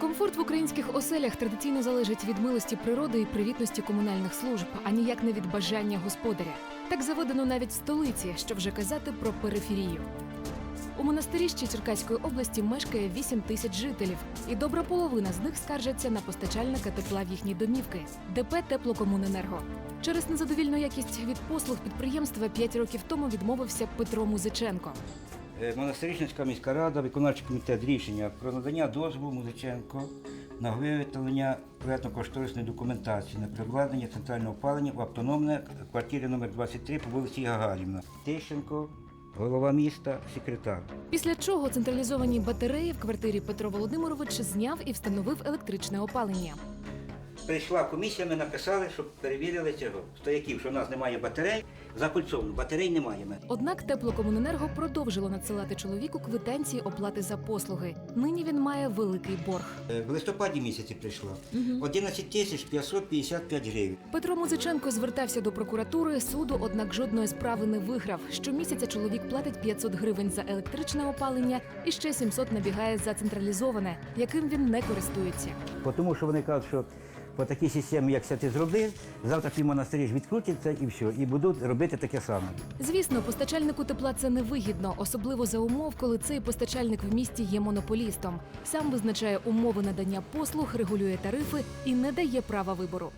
Комфорт в українських оселях традиційно залежить від милості природи і привітності комунальних служб, а ніяк не від бажання господаря. Так заведено навіть в столиці, що вже казати про периферію. У монастиріщі Черкаської області мешкає 8 тисяч жителів, і добра половина з них скаржаться на постачальника тепла в їхні домівки ДП Теплокомуненерго. Через незадовільну якість від послуг підприємства 5 років тому відмовився Петро Музиченко. Е, Монастирічницька міська рада, виконавчий комітет рішення про надання дозволу Музиченко на виготовлення проєктно-кошторисної документації на прикладення центрального опалення в автономне квартирі номер 23 по вулиці Гагарівна. Тищенко, голова міста, секретар. Після чого централізовані батареї в квартирі Петро Володимирович зняв і встановив електричне опалення. Прийшла комісія, ми написали, щоб перевірили цього стояків, що в нас немає батарей. Закольцовано, батарей немає. Однак теплокомуненерго продовжило надсилати чоловіку квитанції оплати за послуги. Нині він має великий борг. Е, В листопаді місяці прийшла. 11 тисяч 555 гривень. Петро Музиченко звертався до прокуратури суду, однак жодної справи не виграв. Щомісяця чоловік платить 500 гривень за електричне опалення і ще 700 набігає за централізоване, яким він не користується. Тому що вони кажуть, що по такій системі, як це ти зробив, завтра твій монастирі відкрутиться і все, і будуть робити таке саме. Звісно, постачальнику тепла це невигідно, особливо за умов, коли цей постачальник в місті є монополістом. Сам визначає умови надання послуг, регулює тарифи і не дає права вибору.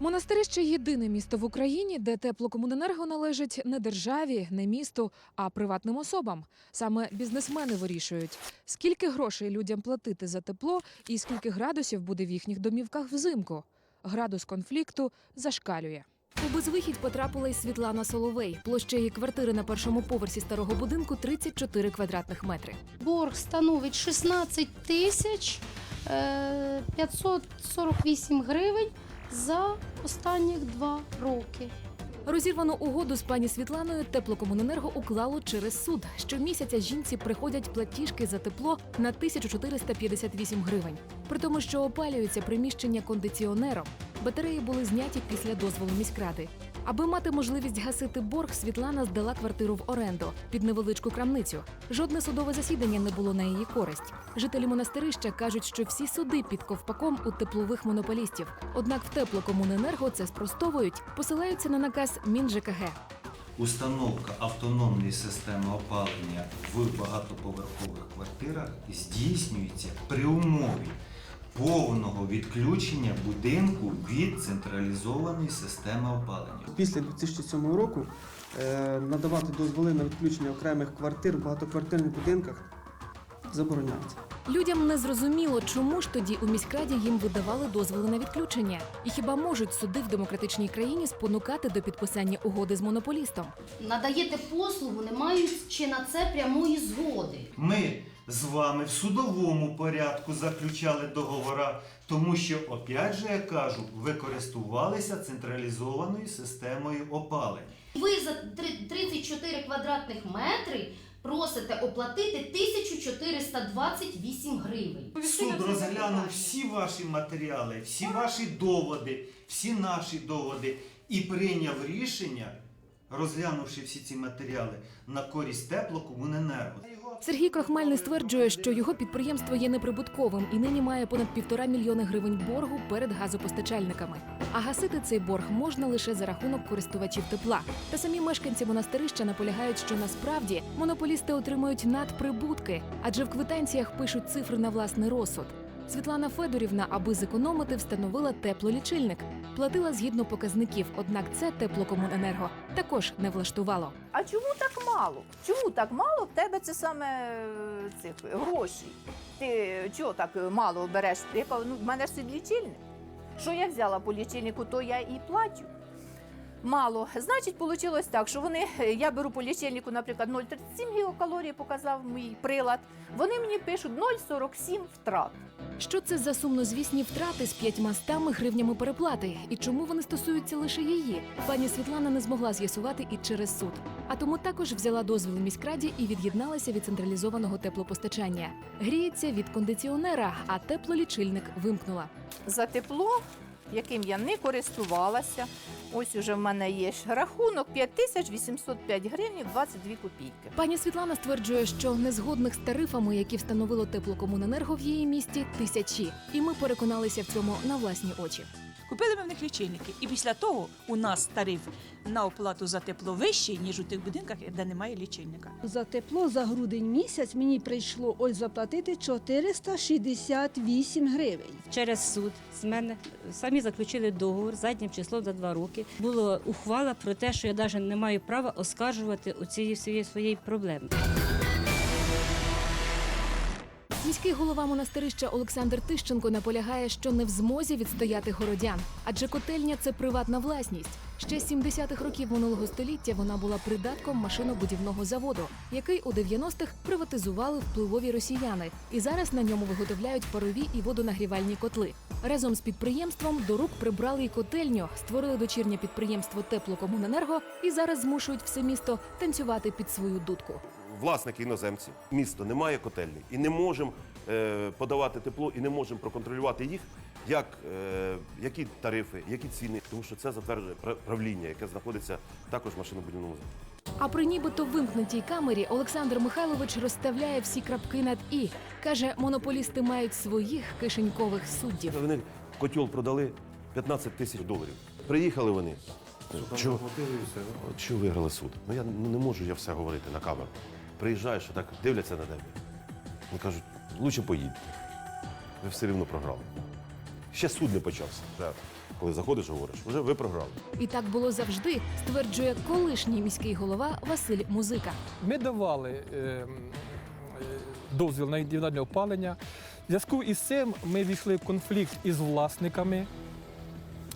Монастирище єдине місто в Україні, де теплокомуненерго належить не державі, не місту, а приватним особам. Саме бізнесмени вирішують, скільки грошей людям платити за тепло і скільки градусів буде в їхніх домівках взимку. Градус конфлікту зашкалює. У безвихідь потрапила й Світлана Соловей. Площа її квартири на першому поверсі старого будинку 34 квадратних метри. Борг становить 16 тисяч е, 548 гривень за останніх два роки. Розірвану угоду з пані Світланою теплокомуненерго уклало через суд. Щомісяця жінці приходять платіжки за тепло на 1458 гривень. При тому, що опалюється приміщення кондиціонером. Батареї були зняті після дозволу міськради. Аби мати можливість гасити борг, Світлана здала квартиру в оренду під невеличку крамницю. Жодне судове засідання не було на її користь. Жителі монастирища кажуть, що всі суди під ковпаком у теплових монополістів. Однак в теплокомуненерго це спростовують, посилаються на наказ МінЖКГ. Установка автономної системи опалення в багатоповерхових квартирах здійснюється при умові повного відключення будинку від централізованої системи опалення. Після 2007 року е, надавати дозволи на відключення окремих квартир в багатоквартирних будинках забороняється. Людям не зрозуміло, чому ж тоді у міськраді їм видавали дозволи на відключення. І хіба можуть суди в демократичній країні спонукати до підписання угоди з монополістом? Надаєте послугу, не маючи на це прямої згоди. Ми з вами в судовому порядку заключали договора, тому що, опять же, я кажу, ви користувалися централізованою системою опалення. Ви за 34 квадратних метри просите оплатити 1428 гривень. Суд розглянув всі ваші матеріали, всі ваші доводи, всі наші доводи і прийняв рішення, розглянувши всі ці матеріали, на користь теплокомуненерго. Сергій Крохмальний стверджує, що його підприємство є неприбутковим і нині має понад півтора мільйони гривень боргу перед газопостачальниками. А гасити цей борг можна лише за рахунок користувачів тепла. Та самі мешканці монастирища наполягають, що насправді монополісти отримують надприбутки, адже в квитанціях пишуть цифри на власний розсуд. Світлана Федорівна, аби зекономити, встановила теплолічильник. Платила згідно показників, однак це теплокомуненерго також не влаштувало. А чому так мало? Чому так мало в тебе це саме е, цих грошей? Ти чого так мало береш? Я ну в мене ж це лічильник. Що я взяла по лічильнику, то я і платю. Мало. Значить, вийшло так, що вони, я беру по лічильнику, наприклад, 0,37 гігакалорій, показав мій прилад. Вони мені пишуть 0,47 втрат. Що це за сумнозвісні втрати з 500 гривнями переплати? І чому вони стосуються лише її? Пані Світлана не змогла з'ясувати і через суд. А тому також взяла дозвіл міськраді і від'єдналася від централізованого теплопостачання. Гріється від кондиціонера, а теплолічильник вимкнула. За тепло, яким я не користувалася, Ось уже в мене є рахунок 5805 гривень 22 копійки. Пані Світлана стверджує, що незгодних з тарифами, які встановило теплокомуненерго в її місті, тисячі, і ми переконалися в цьому на власні очі. Купили ми в них лічильники, і після того у нас тариф на оплату за тепло вищий, ніж у тих будинках, де немає лічильника. За тепло за грудень місяць мені прийшло ось заплатити 468 гривень. через суд з мене самі заключили договор заднім числом за два роки. Була ухвала про те, що я навіть не маю права оскаржувати оцієї всієї своєї проблеми. Міський голова монастирища Олександр Тищенко наполягає, що не в змозі відстояти городян, адже котельня це приватна власність. Ще з 70-х років минулого століття вона була придатком машинобудівного заводу, який у 90-х приватизували впливові росіяни, і зараз на ньому виготовляють парові і водонагрівальні котли. Разом з підприємством до рук прибрали й котельню, створили дочірнє підприємство Теплокомуненерго і зараз змушують все місто танцювати під свою дудку. Власники іноземці, місто не має котельні і не можемо е, подавати тепло, і не можемо проконтролювати їх, як, е, які тарифи, які ціни, тому що це затверджує пра- правління, яке знаходиться також в машинобудівному заводі. А при нібито вимкнутій камері Олександр Михайлович розставляє всі крапки над і каже, монополісти мають своїх кишенькових суддів. Вони котел продали 15 тисяч доларів. Приїхали вони. Чого, От що виграли суд? Ну я ну, не можу я все говорити на камеру. Приїжджаєш, що так дивляться на тебе. Вони кажуть, лучше поїдьте. Ви все рівно програли. Ще суд не почався. Вже Коли заходиш, говориш, вже ви програли. І так було завжди, стверджує колишній міський голова Василь Музика. Ми давали е, е, дозвіл на індивідуальне опалення. В зв'язку із цим ми війшли в конфлікт із власниками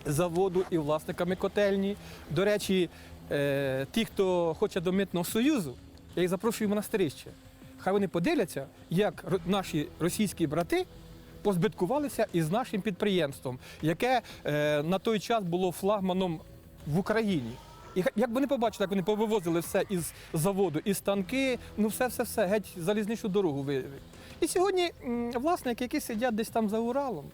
заводу і власниками котельні. До речі, е, ті, хто хоче до митного союзу, я їх запрошую в монастирище. Хай вони подивляться, як наші російські брати позбиткувалися із нашим підприємством, яке е, на той час було флагманом в Україні. І як вони побачили, як вони повивозили все із заводу, і станки, ну все, все, все, геть залізничну дорогу вивели. І сьогодні власники, які сидять десь там за Уралом,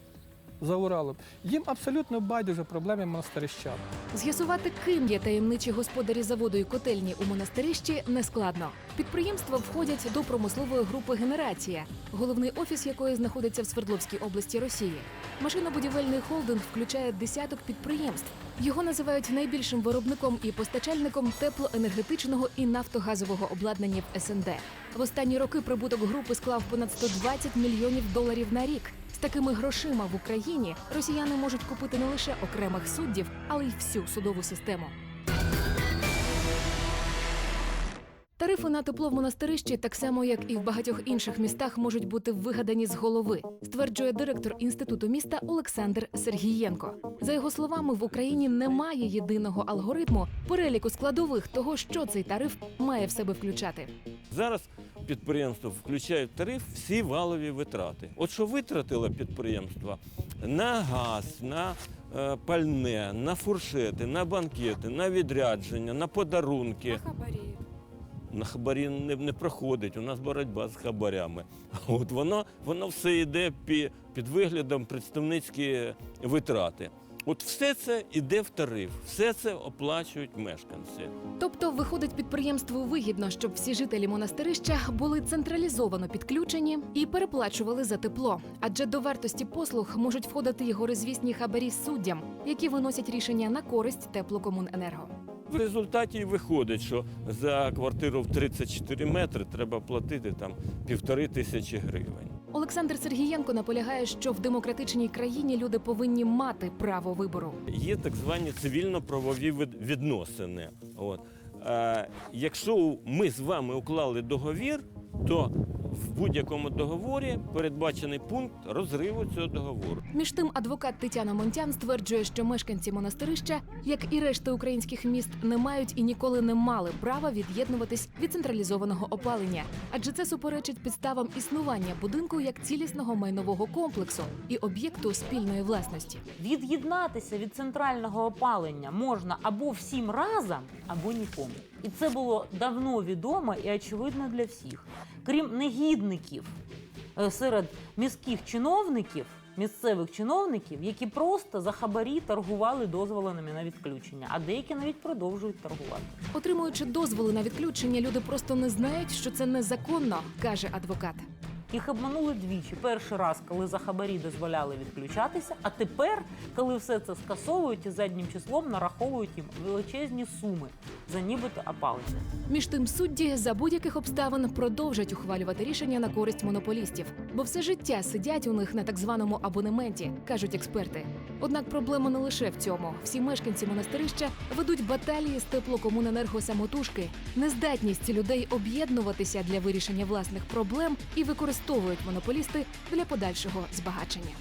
за Уралом, їм абсолютно байдуже проблеми монастирищан. З'ясувати, ким є таємничі господарі заводу і котельні у монастирищі, нескладно. Підприємства входять до промислової групи Генерація, головний офіс якої знаходиться в Свердловській області Росії. Машинобудівельний холдинг включає десяток підприємств. Його називають найбільшим виробником і постачальником теплоенергетичного і нафтогазового обладнання в СНД. В останні роки прибуток групи склав понад 120 мільйонів доларів на рік. З такими грошима в Україні росіяни можуть купити не лише окремих суддів, але й всю судову систему. Тарифи на тепло в монастирищі, так само як і в багатьох інших містах, можуть бути вигадані з голови, стверджує директор інституту міста Олександр Сергієнко. За його словами, в Україні немає єдиного алгоритму переліку складових того, що цей тариф має в себе включати. Зараз підприємство включає в тариф всі валові витрати. От що витратило підприємство на газ, на е, пальне, на фуршети, на банкети, на відрядження, на подарунки. На хабарі не, не проходить. У нас боротьба з хабарями. От воно, воно все йде пі, під виглядом представницькі витрати. От все це йде в тариф, все це оплачують мешканці. Тобто, виходить, підприємству вигідно, щоб всі жителі монастирища були централізовано підключені і переплачували за тепло. Адже до вартості послуг можуть входити й горизвісні хабарі суддям, які виносять рішення на користь теплокомуненерго. В результаті виходить, що за квартиру в 34 метри треба платити там півтори тисячі гривень. Олександр Сергієнко наполягає, що в демократичній країні люди повинні мати право вибору. Є так звані цивільно-правові від- відносини. От. Е, якщо ми з вами уклали договір, то в будь-якому договорі передбачений пункт розриву цього договору. Між тим, адвокат Тетяна Монтян стверджує, що мешканці монастирища, як і решта українських міст, не мають і ніколи не мали права від'єднуватись від централізованого опалення, адже це суперечить підставам існування будинку як цілісного майнового комплексу і об'єкту спільної власності. Від'єднатися від центрального опалення можна або всім разом, або нікому. І це було давно відомо і очевидно для всіх. Крім негідників е, серед міських чиновників, місцевих чиновників, які просто за хабарі торгували дозволами на відключення, а деякі навіть продовжують торгувати. Отримуючи дозволи на відключення, люди просто не знають, що це незаконно, каже адвокат. Їх обманули двічі. Перший раз, коли за хабарі дозволяли відключатися, а тепер, коли все це скасовують і заднім числом нараховують їм величезні суми за нібито опалення. Між тим судді за будь-яких обставин продовжать ухвалювати рішення на користь монополістів, бо все життя сидять у них на так званому абонементі, кажуть експерти. Однак проблема не лише в цьому. Всі мешканці монастирища ведуть баталії з теплокомуненерго самотужки, нездатність людей об'єднуватися для вирішення власних проблем і використовують монополісти для подальшого збагачення.